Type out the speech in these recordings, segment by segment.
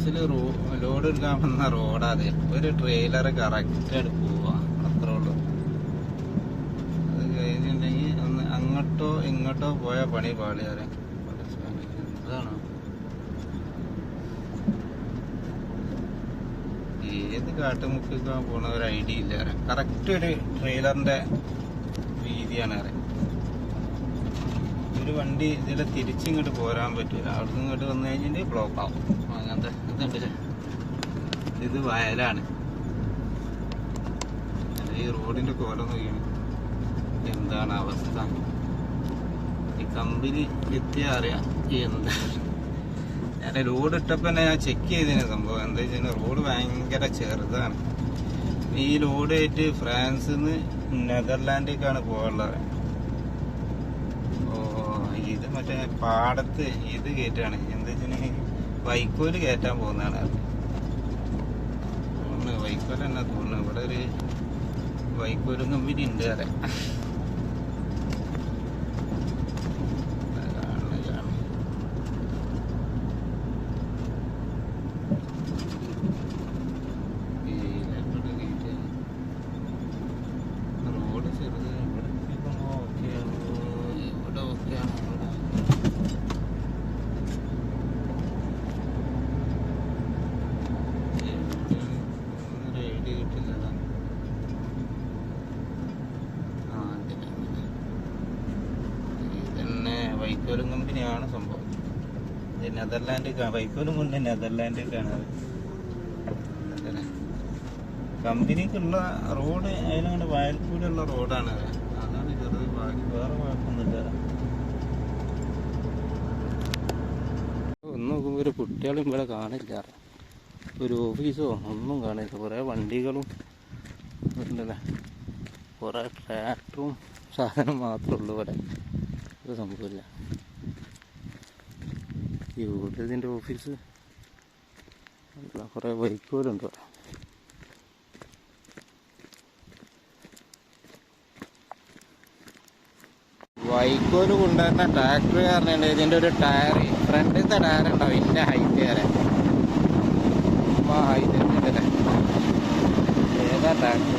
ഫ്രാൻസിൽ ലോഡ് എടുക്കാൻ വന്ന റോഡാതെ. ഒരു ട്രെയിലർ കറക്റ്റ് ആയിട്ട് പോവാ. അത്രേ ഉള്ളൂ. അത് കഴിഞ്ഞിട്ടുണ്ടെങ്കിൽ ഒന്ന് അങ്ങോട്ടോ ഇങ്ങോട്ടോ പോയ പണി പാളിയാറെ എന്താണ് ഏത് കാട്ടുമുക്കൊക്കെ പോണ ഒരു ഐഡിയ ഇല്ല കറക്റ്റ് ഒരു ട്രെയിലറിന്റെ വീതിയാണ് അറിയാം ഒരു വണ്ടി ഇതിലെ തിരിച്ചിങ്ങോട്ട് പോരാൻ പറ്റൂല. അവിടുന്ന് ഇങ്ങോട്ട് വന്നു കഴിഞ്ഞിട്ട് ബ്ലോക്ക് ആവും. അങ്ങനത്തെ ഇതുണ്ട്. ഇത് വയലാണ്. ഈ റോഡിന്റെ കോലം നോക്കിയാണ് എന്താണ് അവസ്ഥ? ഈ കമ്പനി എത്തിയാ അറിയാം എന്താ. ഞാൻ റോഡ് ഇട്ടപ്പോ തന്നെ ഞാൻ ചെക്ക് ചെയ്തതിന് സംഭവം. എന്താ വെച്ചാൽ റോഡ് ഭയങ്കര ചെറുതാണ്. ഈ ലോഡ് ആയിട്ട് ഫ്രാൻസിൽ നിന്ന് നെതർലാൻഡിലേക്കാണ് പോകാനുള്ളത്. ഇത് മറ്റേ പാടത്ത് ഇത് കയറ്റാണ് എന്താ വെച്ചാൽ വൈക്കോൽ കയറ്റാൻ പോകുന്നതാണ് അത്. വൈക്കോൽ തന്നെ തോന്നുന്നു ഇവിടെ ഒരു വൈക്കോലും കമ്പനി ഉണ്ട് അതെ കാണുന്നു, കാണുന്നു. ഈ ഇവിടെ കയറ്റി. റോഡ് ചെറുത് ഇവിടെ എത്തിയപ്പോ ഓക്കെയാണ് ഇവിടെ ഓക്കെയാണ് ഇവിടെ ഒരു ഐഡിയ കിട്ടില്ലതാ ആ ഇതില്ല ഇതന്നെ വൈക്കോലും കമ്പനിയാണ് സംഭവം. ഇത് നെതർലാൻഡ് വൈക്കോലും കൊണ്ട് നെതർലാൻഡ് അതല്ലേ. കമ്പനിക്കുള്ള റോഡ് അതിനങ്ങനെ വയൽക്കൂടിയുള്ള റോഡാണ്. അതാണ് ചെറുത്. ബാക്കി വേറെ കുഴപ്പമൊന്നുമില്ല. ഒന്ന് നോക്കുമ്പോൾ ഒരു കുട്ടികളും ഇവിടെ കാണില്ല. ഒരു ഓഫീസോ ഒന്നും കാണില്ല. കുറേ വണ്ടികളും ഉണ്ടല്ലേ കുറേ ട്രാക്ടറും സാധനം മാത്രമേ ഉള്ളൂ ഇവിടെ. ഒരു സംഭവമില്ല ഇവിടെ ഇതിന്റെ ഓഫീസ് കുറേ ബൈക്ക് പോലും ഇവിടെ. വൈക്കോൽ കൊണ്ടുവരുന്ന ട്രാക്ടർ കാരണം ഇതിന്റെ ഒരു ടയർ ഫ്രണ്ടിലത്തെ ടയർ ഉണ്ടാവും ഇന്ന ഹൈറ്റ് വരെ. ആ ഹൈറ്റ് ഏതാ ട്രാക്ടർ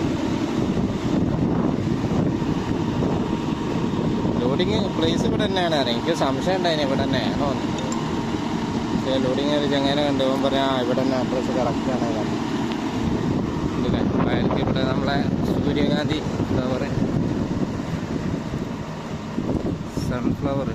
ലോഡിങ് പ്ലേസ് ഇവിടെ തന്നെയാണ്. എനിക്ക് സംശയം ഉണ്ടായിന് ഇവിടെ തന്നെയാണോ ലോഡിങ് ഒരു ചങ്ങനെ കണ്ടു. അവൻ പറയാം ഇവിടെ തന്നെ അഡ്രസ്സ് കറക്റ്റാണ് വയൽക്ക് ഇവിടെ നമ്മളെ സൂര്യകാന്തി. പറയുക സൺഫ്ലവർ